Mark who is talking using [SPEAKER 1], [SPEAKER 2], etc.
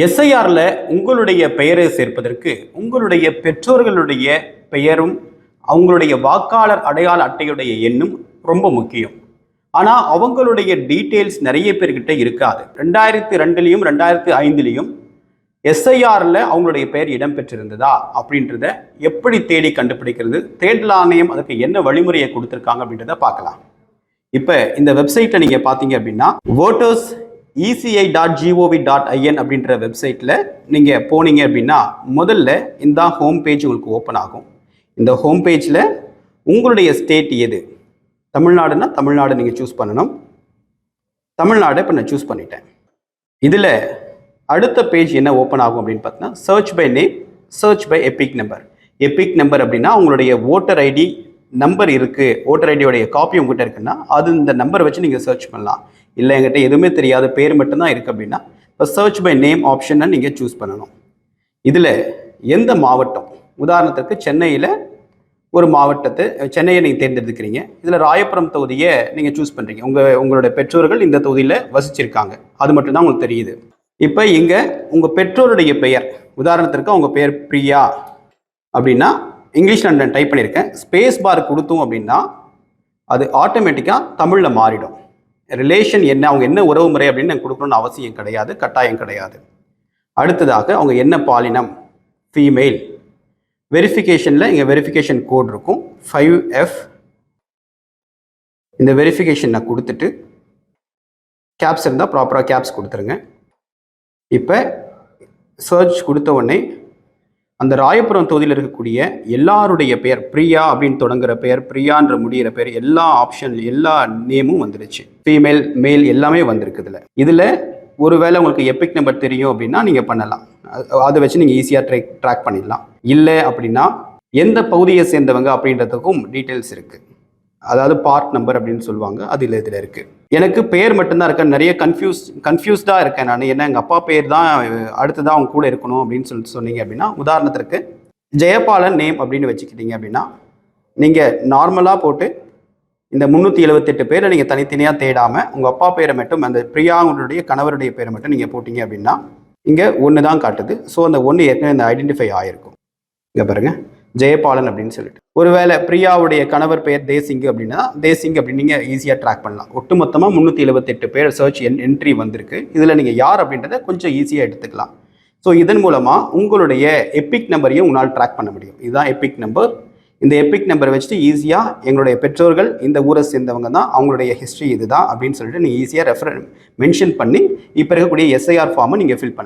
[SPEAKER 1] எஸ்ஐஆரில் உங்களுடைய பெயரை சேர்ப்பதற்கு உங்களுடைய பெற்றோர்களுடைய பெயரும் அவங்களுடைய வாக்காளர் அடையாள அட்டையுடைய எண்ணும் ரொம்ப முக்கியம். ஆனால் அவங்களுடைய டீட்டெயில்ஸ் நிறைய பேர்கிட்ட இருக்காது. ரெண்டாயிரத்தி ரெண்டுலேயும் ரெண்டாயிரத்தி ஐந்துலேயும் எஸ்ஐஆரில் அவங்களுடைய பெயர் இடம்பெற்றிருந்ததா அப்படின்றத எப்படி தேடி கண்டுபிடிக்கிறது தேடல் ஆணையம் அதுக்கு என்ன வழிமுறையை கொடுத்துருக்காங்க அப்படின்றத பார்க்கலாம். இப்போ இந்த வெப்சைட்டில் நீங்கள் பார்த்தீங்க அப்படின்னா voters ECI dot GOV dot IN அப்படின்ற வெப்சைட்டில் நீங்கள் போனீங்க அப்படின்னா முதல்ல இந்த ஹோம் பேஜ் உங்களுக்கு ஓப்பன் ஆகும். இந்த ஹோம் பேஜில் உங்களுடைய ஸ்டேட் எது? தமிழ்நாடுனா தமிழ்நாடு நீங்கள் சூஸ் பண்ணணும். தமிழ்நாடு இப்போ நான் சூஸ் பண்ணிட்டேன். இதில் அடுத்த பேஜ் என்ன ஓப்பன் ஆகும் அப்படின்னு பார்த்தீங்கன்னா search by name search by EPIC number EPIC number அப்படின்னா உங்களுடைய ஓட்டர் ஐடி நம்பர் இருக்குது ஓட்டர் ஐடியோடைய காப்பி உங்ககிட்ட இருக்குன்னா அது இந்த நம்பரை வச்சு நீங்கள் சர்ச் பண்ணலாம். இல்லை எங்கிட்ட எதுவுமே தெரியாத பேர் மட்டும்தான் இருக்குது அப்படின்னா இப்போ சர்ச் பை நேம் ஆப்ஷனை நீங்கள் சூஸ் பண்ணணும். இதில் எந்த மாவட்டம்? உதாரணத்துக்கு சென்னையில் ஒரு மாவட்டத்தை சென்னையை நீங்கள் தேர்ந்தெடுக்கிறீங்க. இதில் ராயபுரம் தொகுதியை நீங்கள் சூஸ் பண்ணுறீங்க உங்கள் உங்களுடைய பெற்றோர்கள் இந்த தொகுதியில் வசிச்சிருக்காங்க. அது மட்டும்தான் உங்களுக்கு தெரியுது. இப்போ இங்கே உங்கள் பெற்றோருடைய பெயர் உதாரணத்திற்கு அவங்க பெயர் பிரியா அப்படின்னா இங்கிலீஷில் நான் டைப் பண்ணியிருக்கேன். ஸ்பேஸ் பார் கொடுத்தோம் அப்படின்னா அது ஆட்டோமேட்டிக்காக தமிழில் மாறிடும். ரிலேஷன் என்ன அவங்க என்ன உறவு முறை அப்படின்னு நான் கொடுக்கணும்னு அவசியம் கிடையாது கட்டாயம் கிடையாது. அடுத்ததாக அவங்க என்ன பாலினம்? ஃபீமெயில் வெரிஃபிகேஷனில் இங்கே வெரிஃபிகேஷன் கோட் இருக்கும். ஃபைவ் எஃப் இந்த வெரிஃபிகேஷன் நான் கொடுத்துட்டு கேப்ஸ் இருந்தால் ப்ராப்பராக கேப்ஸ் கொடுத்துருங்க. இப்போ சர்ச் கொடுத்த உடனே அந்த ராயபுரம் தொகுதியில் இருக்கக்கூடிய எல்லாருடைய பெயர் பிரியா அப்படின்னு தொடங்குற பெயர் பிரியான்ற முடிகிற பெயர் எல்லா ஆப்ஷன் எல்லா நேமும் வந்துடுச்சு ஃபீமேல் மேல் எல்லாமே வந்திருக்கு இதில். இதில் ஒருவேளை உங்களுக்கு எபிக் நம்பர் தெரியும் அப்படின்னா நீங்கள் பண்ணலாம். அதை வச்சு நீங்கள் ஈஸியாக ட்ராக் ட்ராக் பண்ணிடலாம். இல்லை அப்படின்னா எந்த பகுதியை சேர்ந்தவங்க அப்படின்றதுக்கும் டீட்டெயில்ஸ் இருக்குது அதாவது பார்ட் நம்பர் அப்படின்னு சொல்லுவாங்க. அது இதில் இதில் இருக்குது எனக்கு பெயர் மட்டும்தான் இருக்கேன். நிறைய கன்ஃபியூஸ் கன்ஃபியூஸ்டாக இருக்கேன் நான். என்ன எங்கள் அப்பா பேர் தான் அடுத்ததான் அவங்க கூட இருக்கணும் அப்படின்னு சொல்லிட்டு சொன்னீங்க அப்படின்னா உதாரணத்திற்கு ஜெயபாலன் நேம் அப்படின்னு வச்சுக்கிட்டீங்க அப்படின்னா நீங்கள் நார்மலாக போட்டு இந்த முந்நூற்றி எழுபத்தெட்டு பேரை நீங்கள் தனித்தனியாக தேடாமல் உங்கள் அப்பா பேரை மட்டும் அந்த பிரியாங்களுடைய கணவருடைய பேரை மட்டும் நீங்கள் போட்டிங்க அப்படின்னா இங்கே ஒன்று தான் காட்டுது. ஸோ அந்த ஒன்று ஏற்கனவே இந்த ஐடென்டிஃபை ஆகிருக்கும் இங்கே பாருங்கள் ஜெயபாலன் அப்படின்னு சொல்லிட்டு. ஒருவேளை பிரியாவுடைய கணவர் பெயர் தேசிங் அப்படின்னா தேசிங் அப்படின்னு நீங்கள் ஈஸியாக ட்ராக் பண்ணலாம். ஒட்டுமொத்தமாக முந்நூற்றி எழுபத்தெட்டு பேர் சர்ச் என் என்ட்ரி வந்திருக்கு. இதில் நீங்கள் யார் அப்படின்றத கொஞ்சம் ஈஸியாக எடுத்துக்கலாம். ஸோ இதன் மூலமாக உங்களுடைய எபிக் நம்பரையும் உங்களால் ட்ராக் பண்ண முடியும். இதுதான் எபிக் நம்பர் இந்த எபிக் நம்பரை வச்சுட்டு ஈஸியாக எங்களுடைய பெற்றோர்கள் இந்த ஊரை சேர்ந்தவங்க தான் அவங்களுடைய ஹிஸ்ட்ரி இதுதான் அப்படின்னு சொல்லிட்டு நீங்கள் ஈஸியாக ரெஃபர் மென்ஷன் பண்ணி இப்போ இருக்கக்கூடிய எஸ்ஐஆர் ஃபார்மை நீங்கள் ஃபில் பண்ணுங்கள்